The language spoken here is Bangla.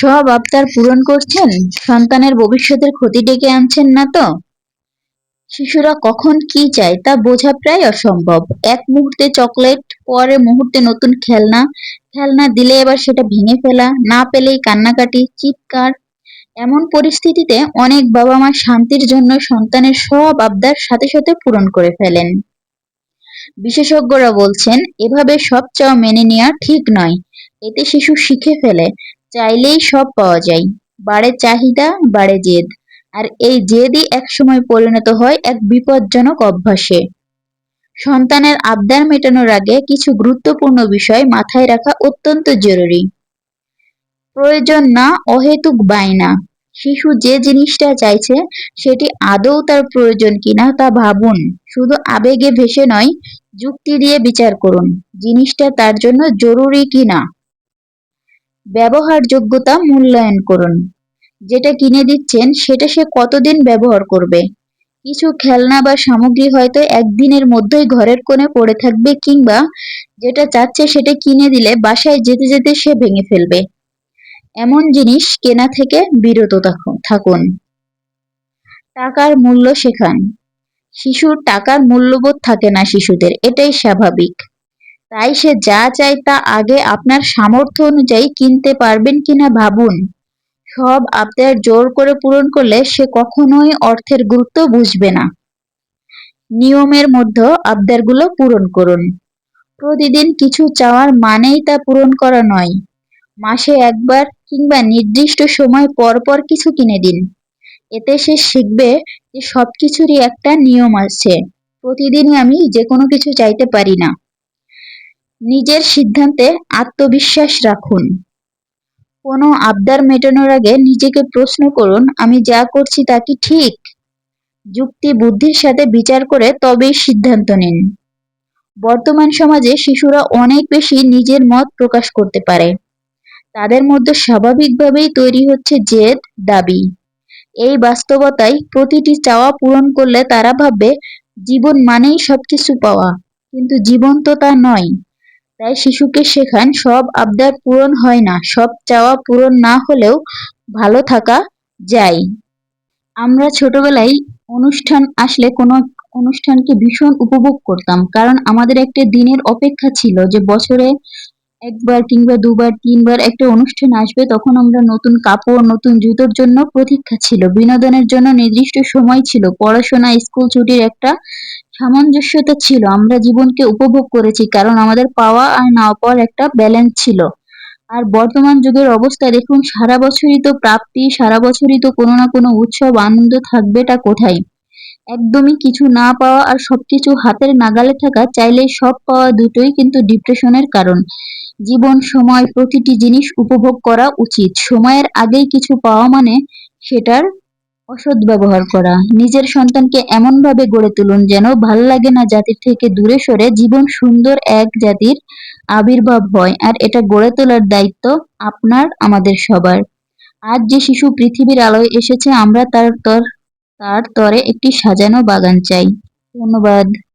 সব আবদার পূরণ করছেন? সন্তানের ভবিষ্যতের ক্ষতি ডেকে আনছেন না তো? শিশুরা কখন কি চায় তা বোঝা প্রায় অসম্ভব। এক মুহূর্তে চকলেট পরে মুহূর্তে নতুন খেলনা। খেলনা দিলে এবার সেটা ভেঙে ফেলা, না পেলেই কান্নাকাটি, চিৎকার। এমন পরিস্থিতিতে অনেক বাবা মা শান্তির জন্য সন্তানের সব আবদার সাথে সাথে পূরণ করে ফেলেন। বিশেষজ্ঞরা বলছেন, এভাবে সব চাওয়া মেনে নেওয়া ঠিক নয়। এতে শিশু শিখে ফেলে। চাইলেই সব পাওয়া যায়। বাড়ে চাহিদা, বাড়ে জেদ। আর এই জেদই একসময় পরিণত হয় এক বিপজ্জনক অভ্যাসে। সন্তানের আবদার মেটানোর আগে কিছু গুরুত্বপূর্ণ বিষয় মাথায় রাখা অত্যন্ত জরুরি। প্রয়োজন না, অহেতুক বায়না। শিশু যে জিনিসটা চাইছে, সেটি আদৌ তার প্রয়োজন কিনা তা ভাবুন। শুধু আবেগে ভেসে নয়, যুক্তি দিয়ে বিচার করুন, জিনিসটা তার জন্য জরুরি কিনা। ব্যবহারযোগ্যতা মূল্যায়ন করুন। যেটা কিনে দিচ্ছেন, সেটা সে কতদিন ব্যবহার করবে? কিছু খেলনা বা সামগ্রী হয়তো একদিনের মধ্যেই ঘরের কোণে পড়ে থাকবে কিংবা যেটা চাচ্ছে সেটা কিনে দিলে বাসায় যেতে যেতে সে ভেঙে ফেলবে। এমন জিনিস কেনা থেকে বিরত থাকুন। টাকার মূল্য শেখান। শিশুর টাকার মূল্যবোধ থাকে না শিশুদের, এটাই স্বাভাবিক। তাই সে যা চায় তা আগে আপনার সামর্থ্য অনুযায়ী কিনতে পারবেন কিনা ভাবুন। সব আবদার জোর করে পূরণ করলে সে কখনোই অর্থের গুরুত্ব বুঝবে না। নিয়মের মধ্যে আবদারগুলো পূরণ করুন। প্রতিদিন কিছু চাওয়ার মানেই তা পূরণ করা নয়। মাসে একবার কিংবা নির্দিষ্ট সময় পর পর কিছু কিনে দিন। এতে সে শিখবে যে সব কিছুরই একটা নিয়ম আছে। প্রতিদিনই আমি যে কোনো কিছু চাইতে পারি না। নিজের সিদ্ধান্তে আত্মবিশ্বাস রাখুন। কোনো আবদার মেটানোর আগে নিজেকে প্রশ্ন করুন, আমি যা করছি তা কি ঠিক? যুক্তি বুদ্ধির সাথে বিচার করে তবেই সিদ্ধান্ত নিন। বর্তমান সমাজে শিশুরা অনেক বেশি নিজের মত প্রকাশ করতে পারে। তাদের মধ্যে স্বাভাবিকভাবেই তৈরি হচ্ছে জেদ, দাবি। এই বাস্তবতায় প্রতিটি চাওয়া পূরণ করলে তারা ভাববে, জীবন মানেই সবকিছু পাওয়া, কিন্তু জীবন তো তা নয়। তাই শিশুকে শেখান, সব আবদার পূরণ হয় না, সব চাওয়া পূরণ না হলেও ভালো থাকা যায়। আমরা ছোটবেলায় অনুষ্ঠান আসলে কোনো অনুষ্ঠানকে ভীষণ উপভোগ করতাম, কারণ আমাদের একটা দিনের অপেক্ষা ছিল যে বছরে একবার কিংবা দুবার, তিনবার একটা অনুষ্ঠান আসবে, তখন আমরা নতুন কাপড়, নতুন জুতোর জন্য প্রতীক্ষা ছিল। বিনোদনের জন্য নির্দিষ্ট সময় ছিল। পড়াশোনা, স্কুল ছুটির একটা সামঞ্জস্যতা ছিল। আমরা জীবনকে উপভোগ করেছি কারণ আমাদের পাওয়া আর না পাওয়ার একটা ব্যালেন্স ছিল। আর বর্তমান যুগের অবস্থা দেখুন, সারা বছরই তো প্রাপ্তি, সারা বছরই তো কোনো না কোনো উৎসব, আনন্দ থাকবেটা কোথায়? একদমই কিছু না পাওয়া আর সবকিছু হাতের নাগালে থাকা চাইলে সব পাওয়া দুটোই কিন্তু ডিপ্রেশনের কারণ। জীবন, সময়, প্রতিটি জিনিস উপভোগ করা উচিত। সময়ের আগেই কিছু পাওয়া মানে সেটার অসৎ ব্যবহার করা। নিজের সন্তানকে এমনভাবে গড়ে তুলুন যেন ভালো লাগে না জাতির থেকে দূরে সরে জীবন সুন্দর এক জাতির আবির্ভাব হয়, আর এটা গড়ে তোলার দায়িত্ব আপনার, আমাদের সবার। আজ যে শিশু পৃথিবীর আলোয় এসেছে, আমরা তার তর, তার তরে একটি সাজানো বাগান চাই। ধন্যবাদ।